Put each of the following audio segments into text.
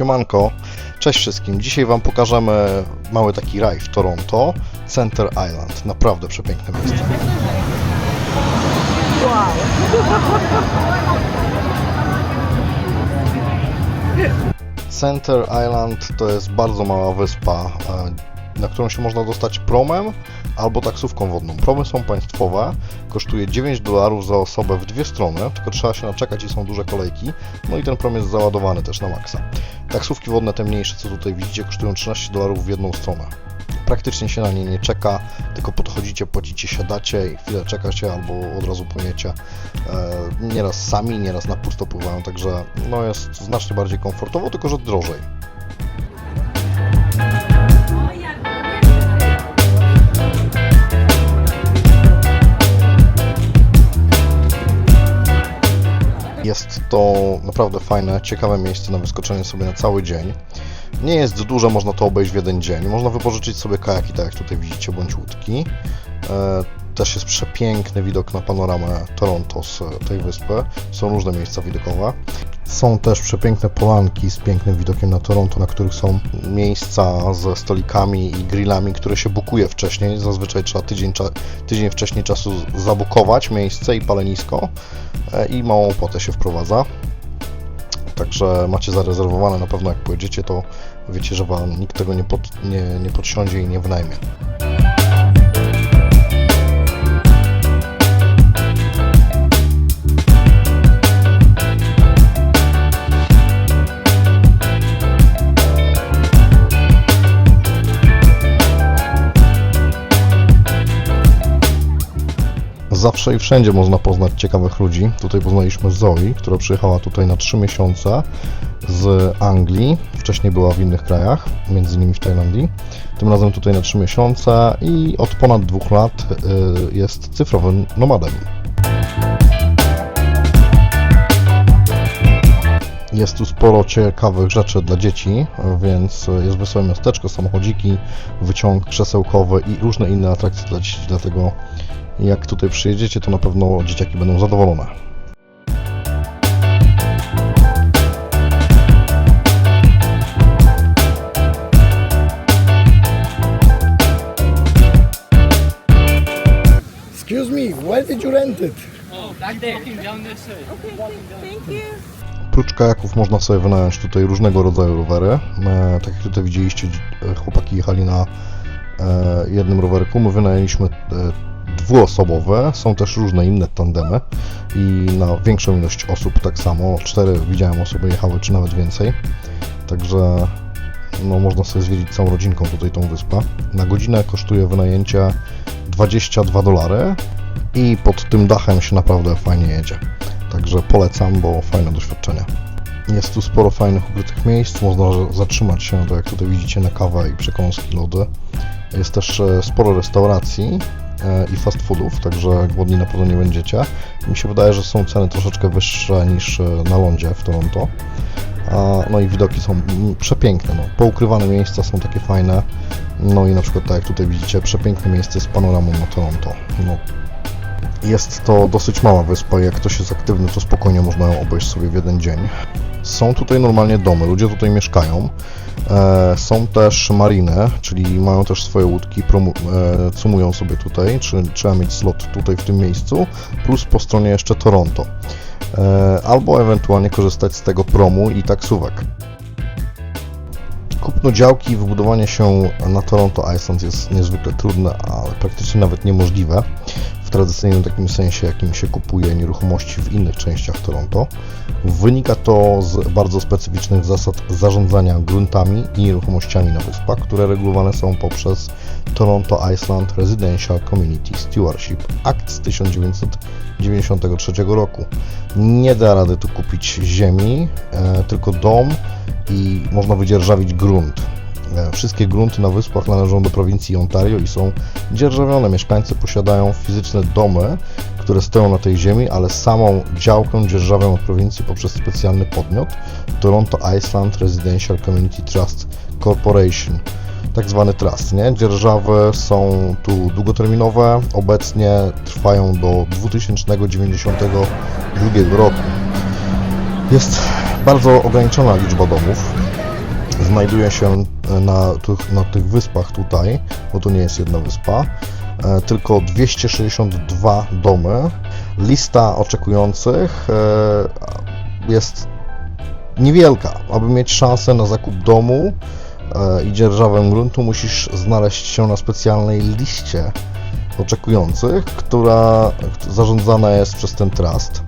Siemanko, cześć wszystkim. Dzisiaj Wam pokażemy mały taki raj w Toronto, Center Island. Naprawdę przepiękne miejsce. Center Island to jest bardzo mała wyspa, e, na którą się można dostać promem albo taksówką wodną. Promy są państwowe, kosztuje 9 dolarów za osobę w dwie strony, tylko trzeba się naczekać i są duże kolejki. No i ten prom jest załadowany też na maksa. Taksówki wodne, te mniejsze, co tutaj widzicie, kosztują 13 dolarów w jedną stronę. Praktycznie się na nie nie czeka, tylko podchodzicie, płacicie, siadacie i chwilę czekacie albo od razu płyniecie. E, nieraz sami, nieraz na pusto pływają, także no jest znacznie bardziej komfortowo, tylko że drożej. Jest to naprawdę fajne, ciekawe miejsce na wyskoczenie sobie na cały dzień. Nie jest duże, można to obejść w jeden dzień. Można wypożyczyć sobie kajaki, tak jak tutaj widzicie, bądź łódki. Też jest przepiękny widok na panoramę Toronto z tej wyspy. Są różne miejsca widokowe. Są też przepiękne polanki z pięknym widokiem na Toronto, na których są miejsca ze stolikami i grillami, które się bukuje wcześniej. Zazwyczaj trzeba tydzień, tydzień wcześniej czasu zabukować miejsce i palenisko e, i małą opłatę się wprowadza. Także macie zarezerwowane na pewno jak pojedziecie, to wiecie, że wam nikt tego nie, pod, nie, nie podsiądzie i nie wynajmie. Zawsze i wszędzie można poznać ciekawych ludzi. Tutaj poznaliśmy Zoe, która przyjechała tutaj na 3 miesiące z Anglii. Wcześniej była w innych krajach, między innymi w Tajlandii. Tym razem tutaj na 3 miesiące i od ponad dwóch lat y, jest cyfrowym nomadem. Jest tu sporo ciekawych rzeczy dla dzieci, więc jest wesołe miasteczko, samochodziki, wyciąg krzesełkowy i różne inne atrakcje dla dzieci, dlatego jak tutaj przyjedziecie, to na pewno dzieciaki będą zadowolone. Excuse me, where did you rent it? Back there. Down this side. Thank you. Oprócz kajaków można sobie wynająć tutaj różnego rodzaju rowery. E, tak jak tutaj widzieliście, dzi- e, chłopaki jechali na e, jednym rowerku. My wynajęliśmy dwuosobowe. Są też różne inne tandemy i na większą ilość osób tak samo. Cztery widziałem osoby jechały, czy nawet więcej. Także no, można sobie zwiedzić całą rodzinką tutaj tą wyspę. Na godzinę kosztuje wynajęcie 22 dolary i pod tym dachem się naprawdę fajnie jedzie. Także polecam, bo fajne doświadczenie. Jest tu sporo fajnych ukrytych miejsc, można zatrzymać się, tak jak tutaj widzicie, na kawę i przekąski, lody. Jest też e, sporo restauracji i fast foodów, także głodni na pewno nie będziecie. Mi się wydaje, że są ceny troszeczkę wyższe niż e, na lądzie w Toronto. No i widoki są przepiękne, no. poukrywane miejsca są takie fajne. No i na przykład tak jak tutaj widzicie, przepiękne miejsce z panoramą na Toronto. No, jest to dosyć mała wyspa jak ktoś jest aktywny, to spokojnie można ją obejść sobie w jeden dzień. Są tutaj normalnie domy, ludzie tutaj mieszkają. E, są też mariny, czyli mają też swoje łódki, e, cumują sobie tutaj, czy trzeba mieć slot tutaj w tym miejscu, plus po stronie jeszcze Toronto. E, albo ewentualnie korzystać z tego promu i taksówek. Kupno działki i wybudowanie się na Toronto Island jest niezwykle trudne, ale praktycznie nawet niemożliwe tradycyjnym takim sensie, jakim się kupuje nieruchomości w innych częściach Toronto. Wynika to z bardzo specyficznych zasad zarządzania gruntami i nieruchomościami na wyspach, które regulowane są poprzez Toronto Island Residential Community Stewardship Act z 1993 roku. Nie da rady tu kupić ziemi, e, tylko dom i można wydzierżawić grunt. E, Wszystkie grunty na wyspach należą do prowincji Ontario i są dzierżawione. Mieszkańcy posiadają fizyczne domy, które stoją na tej ziemi, ale samą działkę dzierżawią od prowincji poprzez specjalny podmiot Toronto Island Residential Community Trust Corporation, tak zwany trust. Nie? Dzierżawy są tu długoterminowe, obecnie trwają do 2092 roku. Jest bardzo ograniczona liczba domów, znajduje się e, na tych, na tych wyspach tutaj, bo to nie jest jedna wyspa, e, tylko 262 domy. Lista oczekujących e, jest niewielka. Aby mieć szansę na zakup domu i dzierżawę gruntu, musisz znaleźć się na specjalnej liście oczekujących, która zarządzana jest przez ten trust.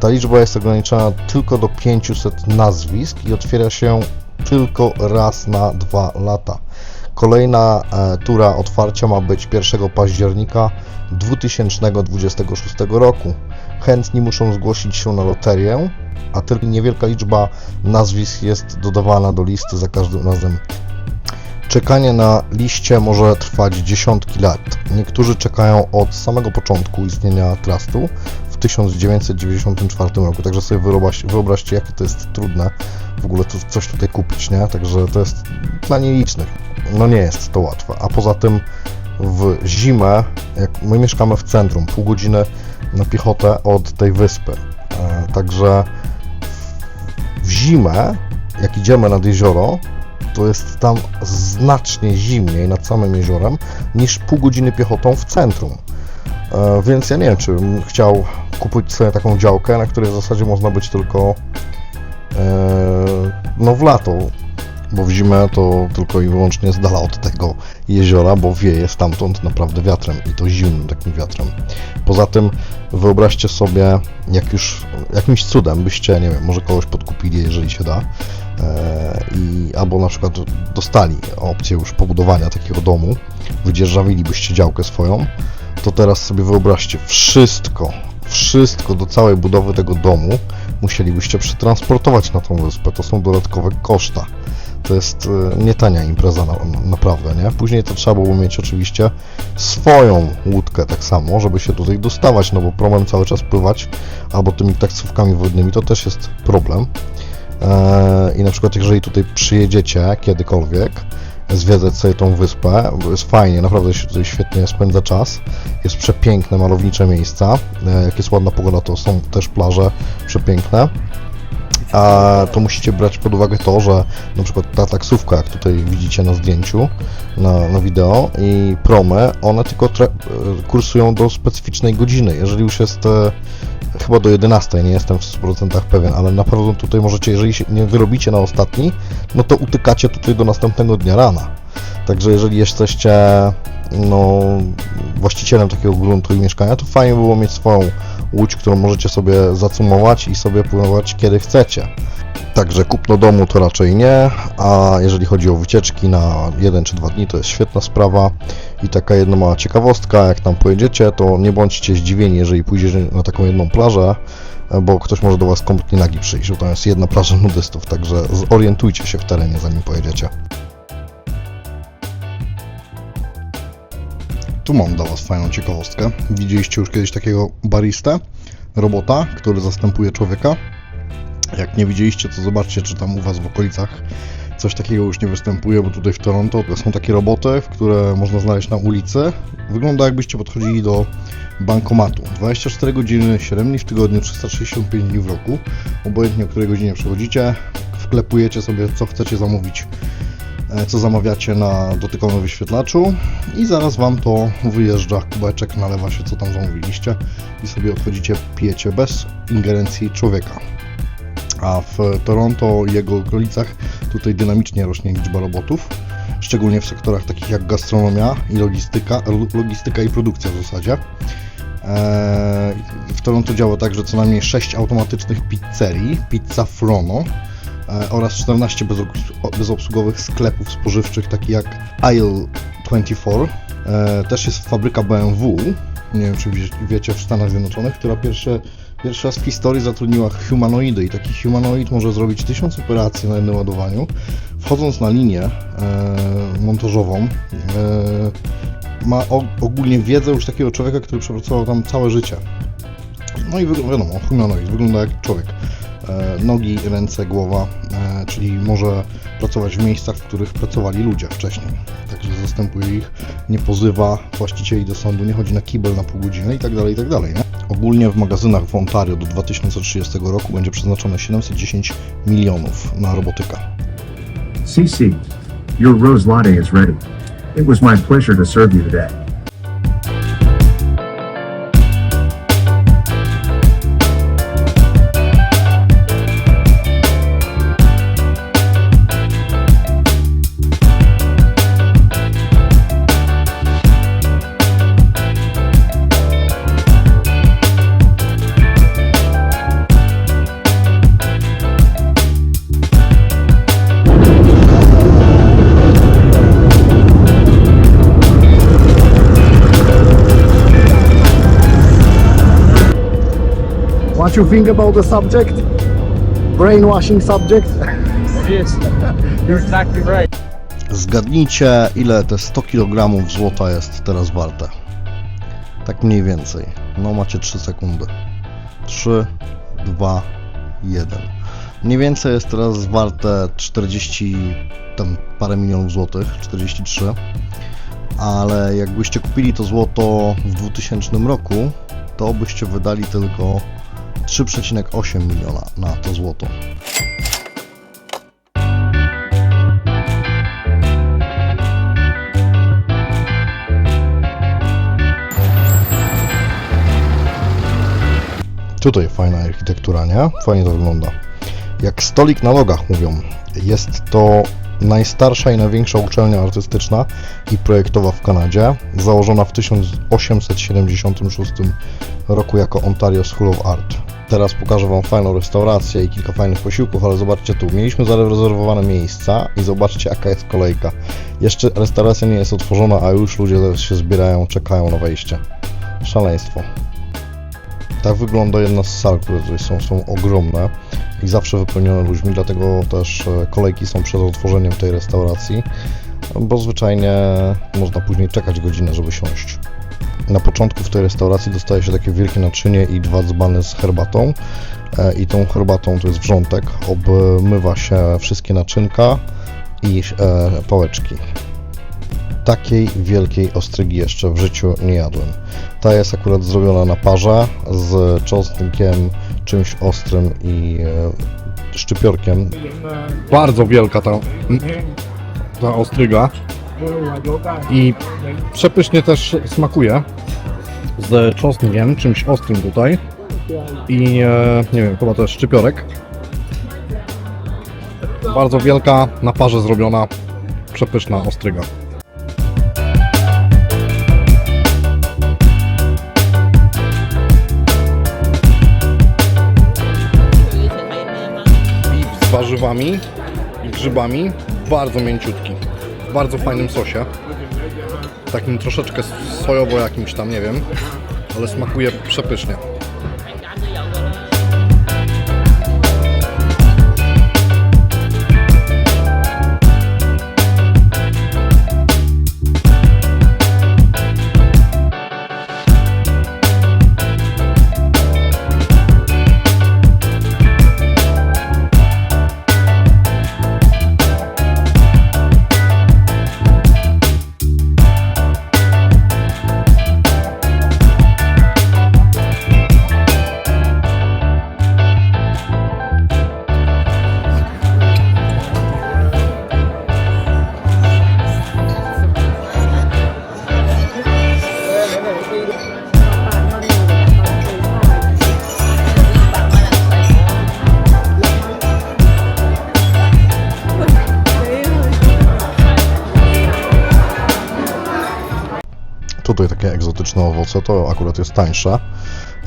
Ta liczba jest ograniczona tylko do 500 nazwisk i otwiera się tylko raz na dwa lata. Kolejna e, tura otwarcia ma być 1 października 2026 roku. Chętni muszą zgłosić się na loterię, a tylko niewielka liczba nazwisk jest dodawana do listy za każdym razem. Czekanie na liście może trwać dziesiątki lat. Niektórzy czekają od samego początku istnienia trustu 1994 roku. Także sobie wyobraź, wyobraźcie, jakie to jest trudne w ogóle coś tutaj kupić, nie? Także to jest dla nielicznych. No nie jest to łatwe. A poza tym w zimę, jak my mieszkamy w centrum, pół godziny na piechotę od tej wyspy. E, Także w zimę, jak idziemy nad jezioro, to jest tam znacznie zimniej nad samym jeziorem niż pół godziny piechotą w centrum. E, Więc ja nie wiem, czy bym chciał kupić sobie taką działkę, na której w zasadzie można być tylko e, no w lato, bo w zimę to tylko i wyłącznie z dala od tego jeziora, bo wieje stamtąd naprawdę wiatrem i to zimnym takim wiatrem. Poza tym wyobraźcie sobie, jak już jakimś cudem byście, nie wiem, może kogoś podkupili, jeżeli się da, e, i albo na przykład dostali opcję już pobudowania takiego domu, wydzierżawilibyście działkę swoją, to teraz sobie wyobraźcie, wszystko, wszystko do całej budowy tego domu musielibyście przetransportować na tą wyspę. To są dodatkowe koszta. To jest e, nie tania impreza na, naprawdę, nie? Później to trzeba było mieć oczywiście swoją łódkę tak samo, żeby się tutaj dostawać, no bo promem cały czas pływać albo tymi taksówkami wodnymi to też jest problem. E, I na przykład jeżeli tutaj przyjedziecie kiedykolwiek, zwiedzać sobie tą wyspę, jest fajnie, naprawdę się tutaj świetnie spędza czas. Jest przepiękne, malownicze miejsca. E, Jak jest ładna pogoda, to są też plaże przepiękne. A to musicie brać pod uwagę to, że na przykład ta taksówka, jak tutaj widzicie na zdjęciu, na, na wideo i promy, one tylko e, kursują do specyficznej godziny. Jeżeli już jest e, chyba do 11, nie jestem w 100% pewien, ale naprawdę tutaj możecie, jeżeli się nie wyrobicie na ostatni, no to utykacie tutaj do następnego dnia rana. Także jeżeli jesteście no, właścicielem takiego gruntu i mieszkania, to fajnie było mieć swoją łódź, którą możecie sobie zacumować i sobie pływać kiedy chcecie. Także kupno domu to raczej nie, a jeżeli chodzi o wycieczki na 1 czy 2 dni, to jest świetna sprawa. I taka jedna mała ciekawostka, jak tam pojedziecie, to nie bądźcie zdziwieni, jeżeli pójdziecie na taką jedną plażę, bo ktoś może do Was kompletnie nagi przyjść, bo tam jest jedna plaża nudystów, także zorientujcie się w terenie, zanim pojedziecie. Tu mam dla Was fajną ciekawostkę. Widzieliście już kiedyś takiego baristę, robota, który zastępuje człowieka? Jak nie widzieliście, to zobaczcie, czy tam u Was w okolicach coś takiego już nie występuje, bo tutaj w Toronto są takie roboty, które można znaleźć na ulicy. Wygląda jakbyście podchodzili do bankomatu. 24 godziny, 7 dni w tygodniu, 365 dni w roku. Obojętnie o której godzinie przechodzicie, wklepujecie sobie co chcecie zamówić, co zamawiacie na dotykowym wyświetlaczu. I zaraz Wam to wyjeżdża, kubeczek, nalewa się co tam zamówiliście. I sobie odchodzicie, pijecie bez ingerencji człowieka. A w Toronto i jego okolicach tutaj dynamicznie rośnie liczba robotów, szczególnie w sektorach takich jak gastronomia i logistyka, logistyka i produkcja w zasadzie. Eee, W Toronto działa także co najmniej 6 automatycznych pizzerii, Pizza Frono. e, oraz 14 bezobs- bezobsługowych sklepów spożywczych takich jak Aisle 24. E, Też jest fabryka BMW, nie wiem czy wie- wiecie, w Stanach Zjednoczonych, która pierwsze Pierwszy raz w historii zatrudniła humanoidy i taki humanoid może zrobić tysiąc operacji na jednym ładowaniu. Wchodząc na linię e, montażową, e, ma ogólnie wiedzę już takiego człowieka, który przepracował tam całe życie. No i wiadomo, humanoid wygląda jak człowiek. E, nogi, ręce, głowa, e, czyli może pracować w miejscach, w których pracowali ludzie wcześniej. Także zastępuje ich, nie pozywa właścicieli do sądu, nie chodzi na kibel na pół godziny i tak dalej, i tak? Ogólnie w magazynach w Ontario do 2030 roku będzie przeznaczone 710 milionów na robotyka. CC, your rose latte is ready. It was my pleasure to serve you today. What you think about the subject? Brainwashing subject? Yes. You're exactly right. Zgadnijcie, ile te 100 kg złota jest teraz warte. Tak mniej więcej. No macie 3 sekundy. 3, 2, 1. Mniej więcej jest teraz warte 40 tam parę milionów złotych, 43. Ale jakbyście kupili to złoto w 2000 roku, to byście wydali tylko 3,8 miliona na to złoto. Tutaj fajna architektura, nie? Fajnie to wygląda. Jak stolik na nogach mówią. Jest to najstarsza i największa uczelnia artystyczna i projektowa w Kanadzie, założona w 1876 roku jako Ontario School of Art. Teraz pokażę Wam fajną restaurację i kilka fajnych posiłków, ale zobaczcie tu, mieliśmy zarezerwowane miejsca i zobaczcie jaka jest kolejka. Jeszcze restauracja nie jest otworzona, a już ludzie się zbierają, czekają na wejście. Szaleństwo. Tak wygląda jedna z sal, które tutaj są, są ogromne i zawsze wypełnione ludźmi, dlatego też e, kolejki są przed otworzeniem tej restauracji, bo zwyczajnie można później czekać godzinę, żeby siąść. Na początku w tej restauracji dostaje się takie wielkie naczynie i dwa dzbany z herbatą e, i tą herbatą to jest wrzątek, obmywa się wszystkie naczynka i e, pałeczki. Takiej wielkiej ostrygi jeszcze w życiu nie jadłem. Ta jest akurat zrobiona na parze z czosnkiem, czymś ostrym i e, szczypiorkiem. bardzo wielka ta, ta ostryga i przepysznie też smakuje z czosnkiem, czymś ostrym tutaj i e, nie wiem, chyba to jest szczypiorek. Bardzo wielka, na parze zrobiona, przepyszna ostryga. I z warzywami i grzybami, bardzo mięciutki, w bardzo fajnym sosie. Takim troszeczkę sojowo jakimś tam, nie wiem, ale smakuje przepysznie. Takie egzotyczne owoce, to akurat jest tańsze.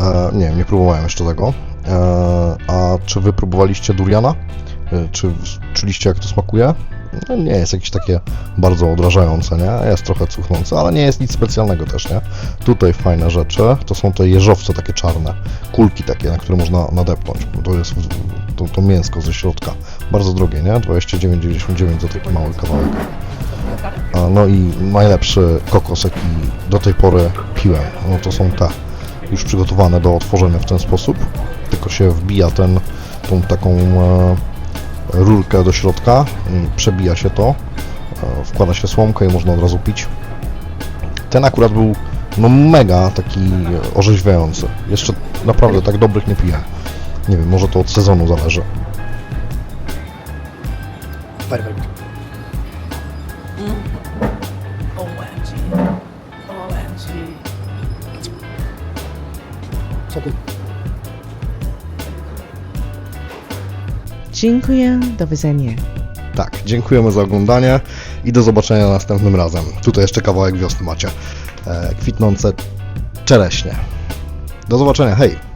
E, nie wiem, nie próbowałem jeszcze tego. E, a czy wy próbowaliście duriana? E, czy czuliście jak to smakuje? No, nie jest jakieś takie bardzo odrażające, nie? Jest trochę cuchnące, ale nie jest nic specjalnego też, nie? Tutaj fajne rzeczy, to są te jeżowce takie czarne, kulki takie, na które można nadepnąć. To jest to, to mięsko ze środka. Bardzo drogie, nie? 29,99 za taki mały kawałek. No i najlepszy kokos, jaki do tej pory piłem, no to są te już przygotowane do otworzenia w ten sposób. Tylko się wbija ten, tą taką e, rurkę do środka, przebija się to, e, wkłada się słomkę i można od razu pić. Ten akurat był no mega taki orzeźwiający. Jeszcze naprawdę tak dobrych nie piję. Nie wiem, może to od sezonu zależy. Perfect. Tu? Dziękuję, do widzenia. Tak, dziękujemy za oglądanie i do zobaczenia następnym razem. Tutaj jeszcze kawałek wiosny macie. E, kwitnące czereśnie. Do zobaczenia, hej!